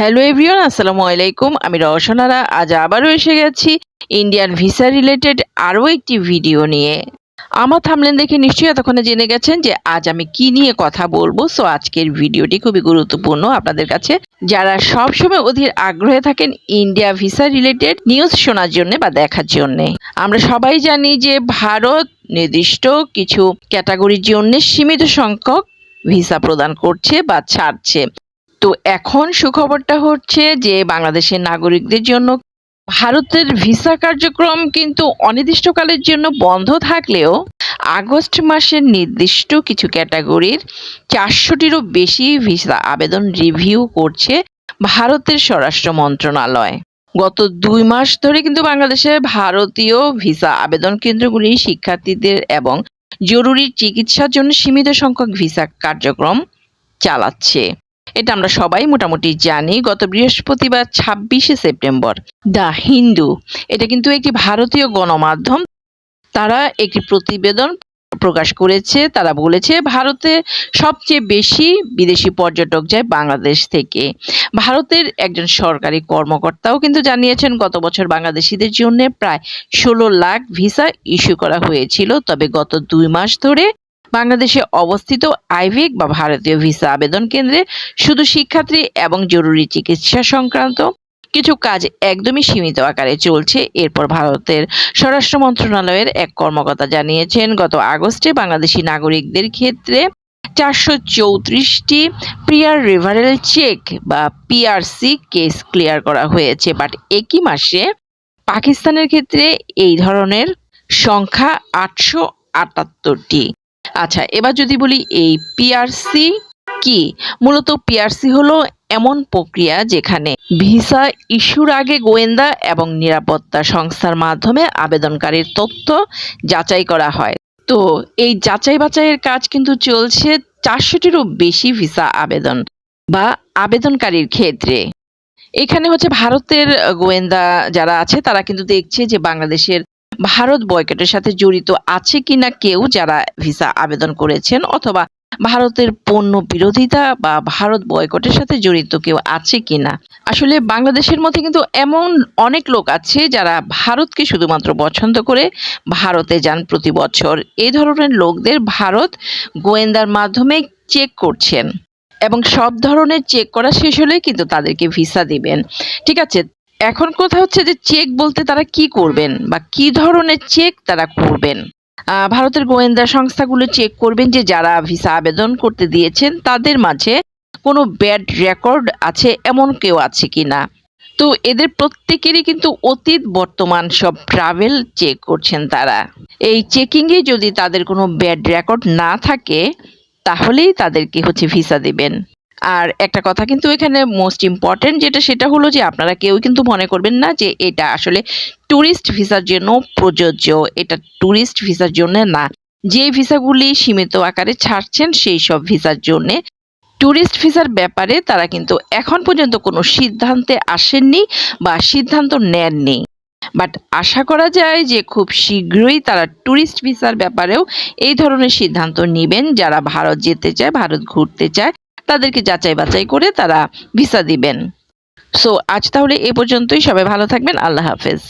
Hello everyone, আসসালামু আলাইকুম। আমি রওশনারা, আজ আবারও এসে গেছি ইন্ডিয়ান ভিসা রিলেটেড আরও একটি ভিডিও নিয়ে। আমার থামলেন দেখে নিশ্চয়ই এতক্ষণে জেনে গেছেন যে আজ আমি কি নিয়ে কথা বলব। সো আজকের ভিডিওটি খুবই গুরুত্বপূর্ণ। আপনাদের কাছে যারা সবসময় অধীর আগ্রহে থাকেন ইন্ডিয়া ভিসা রিলেটেড নিউজ শোনার জন্য বা দেখার জন্যে, আমরা সবাই জানি যে ভারত নির্দিষ্ট কিছু ক্যাটাগরির জন্য সীমিত সংখ্যক ভিসা প্রদান করছে বা ছাড়ছে। তো এখন সুখবরটা হচ্ছে যে বাংলাদেশের নাগরিকদের জন্য ভারতের ভিসা কার্যক্রম কিন্তু অনির্দিষ্টকালের জন্য বন্ধ থাকলেও আগস্ট মাসের নির্দিষ্ট কিছু ক্যাটাগরির চারশোটিরও বেশি ভিসা আবেদন রিভিউ করছে ভারতের স্বরাষ্ট্র মন্ত্রণালয়। গত দুই মাস ধরে কিন্তু বাংলাদেশে ভারতীয় ভিসা আবেদন কেন্দ্রগুলি শিক্ষার্থীদের এবং জরুরি চিকিৎসার জন্য সীমিত সংখ্যক ভিসা কার্যক্রম চালাচ্ছে। এটা আমরা সবাই মোটামুটি জানি, গত বৃহস্পতিবার ছাব্বিশে সেপ্টেম্বর, দ্য হিন্দু। এটা কিন্তু একটি ভারতীয় গণমাধ্যম। তারা একটি প্রতিবেদন প্রকাশ করেছে। তারা বলেছে, ভারতে সবচেয়ে বেশি বিদেশি পর্যটক যায় বাংলাদেশ থেকে। ভারতের একজন সরকারি কর্মকর্তাও কিন্তু জানিয়েছেন, গত বছর বাংলাদেশিদের জন্য প্রায় ষোলো লাখ ভিসা ইস্যু করা হয়েছিল। তবে গত দুই মাস ধরে বাংলাদেশে অবস্থিত আইভিক বা ভারতীয় ভিসা আবেদন কেন্দ্রে শুধু শিক্ষার্থী এবং জরুরি চিকিৎসা সংক্রান্ত কিছু কাজ একদমই সীমিত আকারে চলছে। এরপর ভারতের স্বরাষ্ট্র মন্ত্রণালয়ের এক কর্মকর্তা জানিয়েছেন, গত আগস্টে বাংলাদেশি নাগরিকদের ক্ষেত্রে চারশো চৌত্রিশটি প্রিয়ার রিভারেল চেক বা পিআরসি কেস ক্লিয়ার করা হয়েছে। বাট একই মাসে পাকিস্তানের ক্ষেত্রে এই ধরনের সংখ্যা আটশো আটাত্তরটি। আচ্ছা এবার যদি বলি এই পিআরসি কি? মূলত পিআরসি হলো এমন প্রক্রিয়া যেখানে ভিসা ইস্যুর আগে গোয়েন্দা এবং নিরাপত্তা সংস্থার মাধ্যমে আবেদনকারীর তথ্য যাচাই করা হয়। তো এই যাচাই বাছাইয়ের কাজ কিন্তু চলছে চারশোটিরও বেশি ভিসা আবেদন বা আবেদনকারীর ক্ষেত্রে। এখানে হচ্ছে ভারতের গোয়েন্দা যারা আছে তারা কিন্তু দেখছে যে বাংলাদেশের ভারত বয়কটের সাথে জড়িত আছে কিনা কেউ যারা ভিসা আবেদন করেছেন অথবা ভারতের পণ্য বিরোধিতা বা ভারত বয়কটের সাথে জড়িত কেউ আছে কিনা? আসলে বাংলাদেশের মধ্যে কিন্তু এমন অনেক লোক আছে যারা ভারতকে শুধুমাত্র পছন্দ করে ভারতে যান প্রতি বছর। এই ধরনের লোকদের ভারত গোয়েন্দার মাধ্যমে চেক করছেন এবং সব ধরনের চেক করা শেষ হলে কিন্তু তাদেরকে ভিসা দিবেন। ঠিক আছে এখন কথা হচ্ছে যে চেক বলতে তারা কি করবেন বা কি ধরনের চেক তারা করবেন? ভারতের গোয়েন্দা সংস্থাগুলো চেক করবেন যে যারা ভিসা আবেদন করতে দিয়েছেন, তাদের মাঝে কোনো ব্যাড রেকর্ড আছে, এমন কেউ আছে কিনা? তো এদের প্রত্যেকেরই কিন্তু অতীত, বর্তমান সব ট্রাভেল চেক করছেন তারা। এই চেকিংয়ে যদি তাদের কোনো ব্যাড রেকর্ড না থাকে, তাহলেই তাদেরকে হচ্ছে ভিসা দিবেন। আর একটা কথা কিন্তু এখানে মোস্ট ইম্পর্টেন্ট যেটা সেটা হলো যে আপনারা কেউ কিন্তু মনে করবেন না যে এটা আসলে ট্যুরিস্ট ভিসার জন্য প্রযোজ্য, এটা ট্যুরিস্ট ভিসার জন্য না। যে ভিসাগুলি সীমিত আকারে ছাড়ছেন সেই সব ভিসার জন্যে ট্যুরিস্ট ভিসার ব্যাপারে তারা কিন্তু এখন পর্যন্ত কোনো সিদ্ধান্তে আসেননি বা সিদ্ধান্ত নেননি। বাট আশা করা যায় যে খুব শীঘ্রই তারা ট্যুরিস্ট ভিসার ব্যাপারেও এই ধরনের সিদ্ধান্ত নেবেন, যারা ভারত যেতে চায়, ভারত ঘুরতে চায়। তাদেরকে যাচাই বাছাই করে তারা ভিসা দিবেন। সো আজ তাহলে এ পর্যন্তই। সবাই ভালো থাকবেন। আল্লাহ হাফেজ।